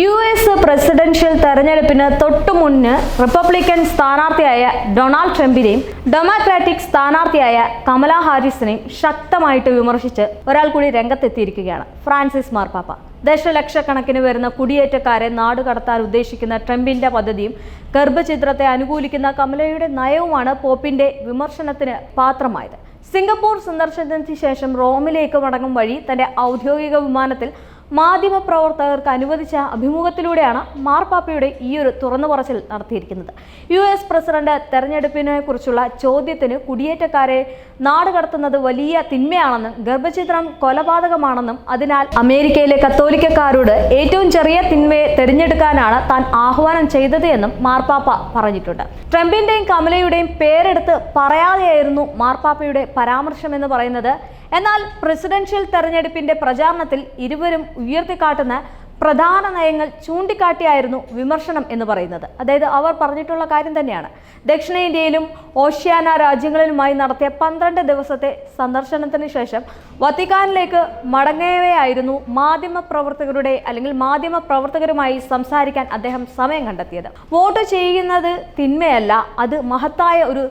U S presidential തെരഞ്ഞെടുപ്പിന് തൊട്ടു മുന്ന് റിപ്പബ്ലിക്കൻ സ്ഥാനാർത്ഥിയായ ഡൊണാൾഡ് ട്രംപിനെയും ഡെമോക്രാറ്റിക് സ്ഥാനാർത്ഥിയായ കമല ഹാരിസിനെയും ശക്തമായിട്ട് വിമർശിച്ച് ഒരാൾ കൂടി രംഗത്തെത്തിയിരിക്കുകയാണ് ഫ്രാൻസിസ് മാർപ്പാപ്പ. ദശലക്ഷക്കണക്കിന് വരുന്ന കുടിയേറ്റക്കാരെ നാട് കടത്താൻ ഉദ്ദേശിക്കുന്ന ട്രംപിന്റെ പദ്ധതിയും ഗർഭചിത്രത്തെ അനുകൂലിക്കുന്ന കമലയുടെ നയവുമാണ് പോപ്പിന്റെ വിമർശനത്തിന് പാത്രമായത്. സിംഗപ്പൂർ സന്ദർശനത്തിന് ശേഷം റോമിലേക്ക് മടങ്ങും വഴി തന്റെ ഔദ്യോഗിക വിമാനത്തിൽ മാധ്യമപ്രവർത്തകർക്ക് അനുവദിച്ച അഭിമുഖത്തിലൂടെയാണ് മാർപ്പാപ്പയുടെ ഈയൊരു തുറന്നു പറച്ചിൽ നടത്തിയിരിക്കുന്നത്. യു എസ് പ്രസിഡന്റ് തെരഞ്ഞെടുപ്പിനെ കുറിച്ചുള്ള ചോദ്യത്തിന് കുടിയേറ്റക്കാരെ നാട് കടത്തുന്നത് വലിയ തിന്മയാണെന്നും ഗർഭചിത്രം കൊലപാതകമാണെന്നും അതിനാൽ അമേരിക്കയിലെ കത്തോലിക്കക്കാരോട് ഏറ്റവും ചെറിയ തിന്മയെ തിരഞ്ഞെടുക്കാനാണ് താൻ ആഹ്വാനം ചെയ്തത് എന്നും മാർപ്പാപ്പ പറഞ്ഞിട്ടുണ്ട്. ട്രംപിന്റെയും കമലയുടെയും പേരെടുത്ത് പറയാതെയായിരുന്നു മാർപ്പാപ്പയുടെ പരാമർശം എന്ന് പറയുന്നത്. എന്നാൽ പ്രസിഡൻഷ്യൽ തെരഞ്ഞെടുപ്പിന്റെ പ്രചാരണത്തിൽ ഇരുവരും ഉയർത്തിക്കാട്ടുന്ന പ്രധാന നയങ്ങൾ ചൂണ്ടിക്കാട്ടിയായിരുന്നു വിമർശനം എന്ന് പറയുന്നത്. അതായത് അവർ പറഞ്ഞിട്ടുള്ള കാര്യം തന്നെയാണ്. ദക്ഷിണേന്ത്യയിലും ഓഷ്യാന രാജ്യങ്ങളിലുമായി നടത്തിയ പന്ത്രണ്ട് ദിവസത്തെ സന്ദർശനത്തിന് ശേഷം വത്തിക്കാനിലേക്ക് മടങ്ങവെയായിരുന്നു മാധ്യമ പ്രവർത്തകരുടെ അല്ലെങ്കിൽ മാധ്യമ പ്രവർത്തകരുമായി സംസാരിക്കാൻ അദ്ദേഹം സമയം കണ്ടെത്തിയത്. വോട്ട് ചെയ്യുന്നത് തിന്മയല്ല അത് മഹത്തായ ഒരു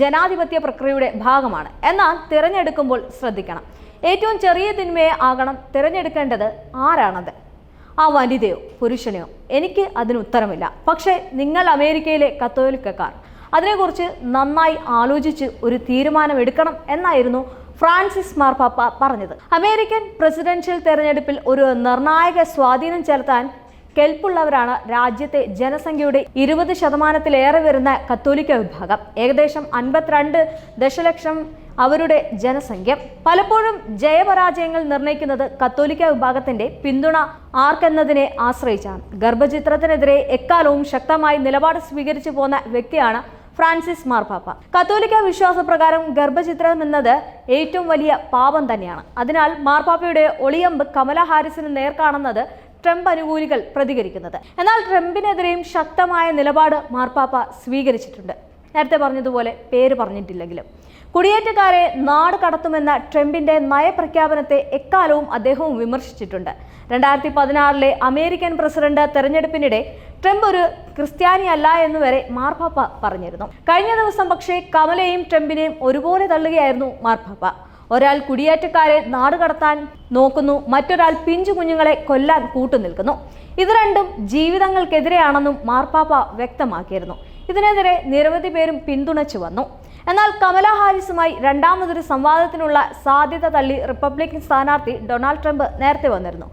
ജനാധിപത്യ പ്രക്രിയയുടെ ഭാഗമാണ്. എന്നാൽ തിരഞ്ഞെടുക്കുമ്പോൾ ശ്രദ്ധിക്കണം. ഏറ്റവും ചെറിയ തിന്മയെ ആകണം തിരഞ്ഞെടുക്കേണ്ടത് ആരാണത്? ആ വനിതയോ പുരുഷനെയോ? എനിക്ക് അതിന് ഉത്തരമില്ല. പക്ഷേ നിങ്ങൾ അമേരിക്കയിലെ കത്തോലിക്കക്കാർ അതിനെക്കുറിച്ച് നന്നായി ആലോചിച്ച് ഒരു തീരുമാനം എടുക്കണം എന്നായിരുന്നു ഫ്രാൻസിസ് മാർപ്പാപ്പ പറഞ്ഞത്. അമേരിക്കൻ പ്രസിഡൻഷ്യൽ തെരഞ്ഞെടുപ്പിൽ ഒരു നിർണായക സ്വാധീനം ചെലുത്താൻ കെൽപ്പുള്ളവരാണ് രാജ്യത്തെ ജനസംഖ്യയുടെ ഇരുപത് ശതമാനത്തിലേറെ വരുന്ന കത്തോലിക്ക വിഭാഗം. ഏകദേശം അൻപത്തിരണ്ട് ദശലക്ഷം അവരുടെ ജനസംഖ്യ. പലപ്പോഴും ജയപരാജയങ്ങൾ നിർണയിക്കുന്നത് കത്തോലിക്ക വിഭാഗത്തിന്റെ പിന്തുണ ആർക്കെന്നതിനെ ആശ്രയിച്ചാണ്. ഗർഭചിത്രത്തിനെതിരെ എക്കാലവും ശക്തമായി നിലപാട് സ്വീകരിച്ചു പോന്ന വ്യക്തിയാണ് ഫ്രാൻസിസ് മാർപ്പാപ്പ കത്തോലിക്ക വിശ്വാസപ്രകാരം ഗർഭചിത്രം എന്നത് ഏറ്റവും വലിയ പാപം തന്നെയാണ്. അതിനാൽ മാർപ്പാപ്പയുടെ ഒളിയമ്പ് കമല ഹാരിസിന് നേർക്കാണെന്നത് ട്രംപ് അനുകൂലികൾ പ്രതികരിക്കുന്നത്. എന്നാൽ ട്രംപിനെതിരെയും ശക്തമായ നിലപാട് മാർപ്പാപ്പ സ്വീകരിച്ചിട്ടുണ്ട്. നേരത്തെ പറഞ്ഞതുപോലെ പേര് പറഞ്ഞിട്ടില്ലെങ്കിലും. കുടിയേറ്റക്കാരെ നാട് കടത്തുമെന്ന ട്രംപിന്റെ നയപ്രഖ്യാപനത്തെ എക്കാലവും അദ്ദേഹവും വിമർശിച്ചിട്ടുണ്ട്. രണ്ടായിരത്തി പതിനാറിലെ അമേരിക്കൻ പ്രസിഡന്റ് തെരഞ്ഞെടുപ്പിനിടെ ട്രംപ് ഒരു ക്രിസ്ത്യാനി അല്ല എന്ന് വരെ മാർപ്പാപ്പ പറഞ്ഞിരുന്നു. കഴിഞ്ഞ ദിവസം പക്ഷേ കമലയും ട്രംപിനെയും ഒരുപോലെ തള്ളുകയായിരുന്നു മാർപ്പാപ്പ. ഒരാൾ കുടിയേറ്റക്കാരെ നാട് കടത്താൻ നോക്കുന്നു മറ്റൊരാൾ പിഞ്ചു കുഞ്ഞുങ്ങളെ കൊല്ലാൻ കൂട്ടുനിൽക്കുന്നു. ഇത് രണ്ടും ജീവിതങ്ങൾക്കെതിരെയാണെന്നും മാർപ്പാപ്പ വ്യക്തമാക്കിയിരുന്നു. ഇതിനെതിരെ നിരവധി പേരും പിന്തുണച്ചു വന്നു. എന്നാൽ കമല ഹാരിസുമായി രണ്ടാമതൊരു സംവാദത്തിനുള്ള സാധ്യത തള്ളി റിപ്പബ്ലിക്കൻ സ്ഥാനാർത്ഥി ഡൊണാൾഡ് ട്രംപ് നേരത്തെ വന്നിരുന്നു.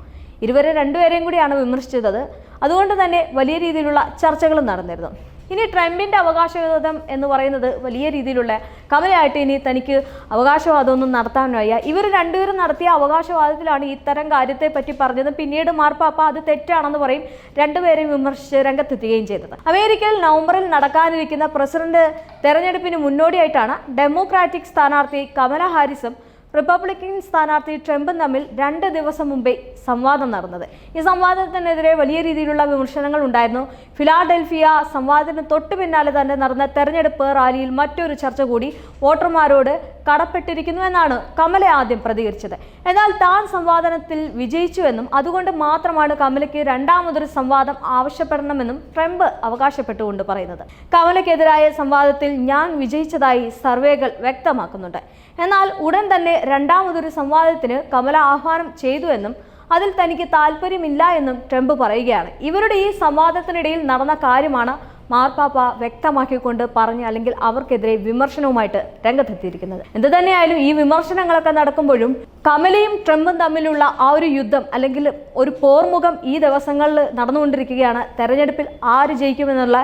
ഇരുവരെ രണ്ടുപേരെയും കൂടിയാണ് വിമർശിച്ചത്. അതുകൊണ്ട് തന്നെ വലിയ രീതിയിലുള്ള ചർച്ചകളും നടന്നിരുന്നു. ഇനി ട്രംപിന്റെ അവകാശവാദം എന്ന് പറയുന്നത് വലിയ രീതിയിലുള്ള കമലയായിട്ട് ഇനി തനിക്ക് അവകാശവാദമൊന്നും നടത്താൻ വയ്യ. ഇവർ രണ്ടുപേരും നടത്തിയ അവകാശവാദത്തിലാണ് ഇത്തരം കാര്യത്തെ പറ്റി പറഞ്ഞത്. പിന്നീട് മാർപ്പാപ്പ അത് തെറ്റാണെന്ന് പറയും. രണ്ടുപേരെയും വിമർശിച്ച് രംഗത്തെത്തുകയും ചെയ്തത്. അമേരിക്കയിൽ നവംബറിൽ നടക്കാനിരിക്കുന്ന പ്രസിഡന്റ് തെരഞ്ഞെടുപ്പിന് മുന്നോടിയായിട്ടാണ് ഡെമോക്രാറ്റിക് സ്ഥാനാർത്ഥി കമല ഹാരിസും റിപ്പബ്ലിക്കൻ സ്ഥാനാർത്ഥി ട്രംപും തമ്മിൽ രണ്ട് ദിവസം മുമ്പേ സംവാദം നടന്നത്. ഈ സംവാദത്തിനെതിരെ വലിയ രീതിയിലുള്ള വിമർശനങ്ങൾ ഉണ്ടായിരുന്നു. ഫിലാഡൽഫിയ സംവാദത്തിന് തൊട്ടു പിന്നാലെ തന്നെ നടന്ന തെരഞ്ഞെടുപ്പ് റാലിയിൽ മറ്റൊരു ചർച്ച കൂടി വോട്ടർമാരോട് കടപ്പെട്ടിരിക്കുന്നു എന്നാണ് കമല ആദ്യം പ്രതികരിച്ചത്. എന്നാൽ താൻ സംവാദനത്തിൽ വിജയിച്ചുവെന്നും അതുകൊണ്ട് മാത്രമാണ് കമലയ്ക്ക് രണ്ടാമതൊരു സംവാദം ആവശ്യപ്പെടണമെന്നും ട്രംപ് അവകാശപ്പെട്ടുകൊണ്ട് പറയുന്നത്. കമലയ്ക്കെതിരായ സംവാദത്തിൽ ഞാൻ വിജയിച്ചതായി സർവേകൾ വ്യക്തമാക്കുന്നുണ്ട്. എന്നാൽ ഉടൻ തന്നെ രണ്ടാമതൊരു സംവാദത്തിന് കമല ആഹ്വാനം ചെയ്തുവെന്നും അതിൽ തനിക്ക് താല്പര്യമില്ല എന്നും ട്രംപ് പറയുകയാണ്. ഇവരുടെ ഈ സംവാദത്തിനിടയിൽ നടന്ന കാര്യമാണ് മാർപ്പാപ്പ വ്യക്തമാക്കിക്കൊണ്ട് പറഞ്ഞ് അല്ലെങ്കിൽ അവർക്കെതിരെ വിമർശനവുമായിട്ട് രംഗത്തെത്തിയിരിക്കുന്നത്. എന്ത് തന്നെയായാലും ഈ വിമർശനങ്ങളൊക്കെ നടക്കുമ്പോഴും കമലയും ട്രംപും തമ്മിലുള്ള ആ ഒരു യുദ്ധം അല്ലെങ്കിൽ ഒരു പോർമുഖം ഈ ദിവസങ്ങളിൽ നടന്നുകൊണ്ടിരിക്കുകയാണ്. തെരഞ്ഞെടുപ്പിൽ ആര് ജയിക്കുമെന്നുള്ള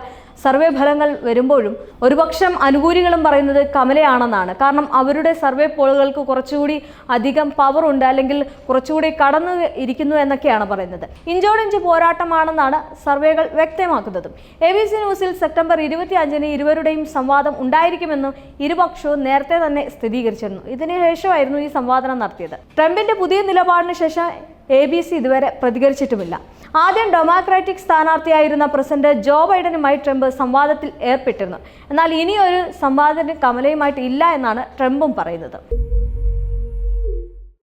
സർവേ ഫലങ്ങൾ വരുമ്പോഴും ഒരുപക്ഷം അനുകൂലികളും പറയുന്നത് കമലയാണെന്നാണ്. കാരണം അവരുടെ സർവേ പോളുകൾക്ക് കുറച്ചുകൂടി അധികം പവർ ഉണ്ട് അല്ലെങ്കിൽ കുറച്ചുകൂടി കടന്നു ഇരിക്കുന്നു എന്നൊക്കെയാണ് പറയുന്നത്. ഇഞ്ചോടിഞ്ച് പോരാട്ടമാണെന്നാണ് സർവേകൾ വ്യക്തമാക്കുന്നതും. എ ബി സി ന്യൂസിൽ സെപ്റ്റംബർ ഇരുപത്തി അഞ്ചിന് ഇരുവരുടെയും സംവാദം ഉണ്ടായിരിക്കുമെന്നും ഇരുപക്ഷവും നേരത്തെ തന്നെ സ്ഥിരീകരിച്ചിരുന്നു. ഇതിനുശേഷമായിരുന്നു ഈ സംവാദനം നടത്തിയത്. ട്രംപിന്റെ പുതിയ നിലപാടിന് ശേഷം എ ബി സി ഇതുവരെ പ്രതികരിച്ചിട്ടുമില്ല. ആദ്യം ഡെമോക്രാറ്റിക് സ്ഥാനാർത്ഥിയായിരുന്ന പ്രസിഡന്റ് ജോ ബൈഡനുമായി ട്രംപ് സംവാദത്തിൽ ഏർപ്പെട്ടിരുന്നു. എന്നാൽ ഇനിയൊരു സംവാദത്തിന് കമലയുമായിട്ട് ഇല്ല എന്നാണ് ട്രംപും പറയുന്നത്.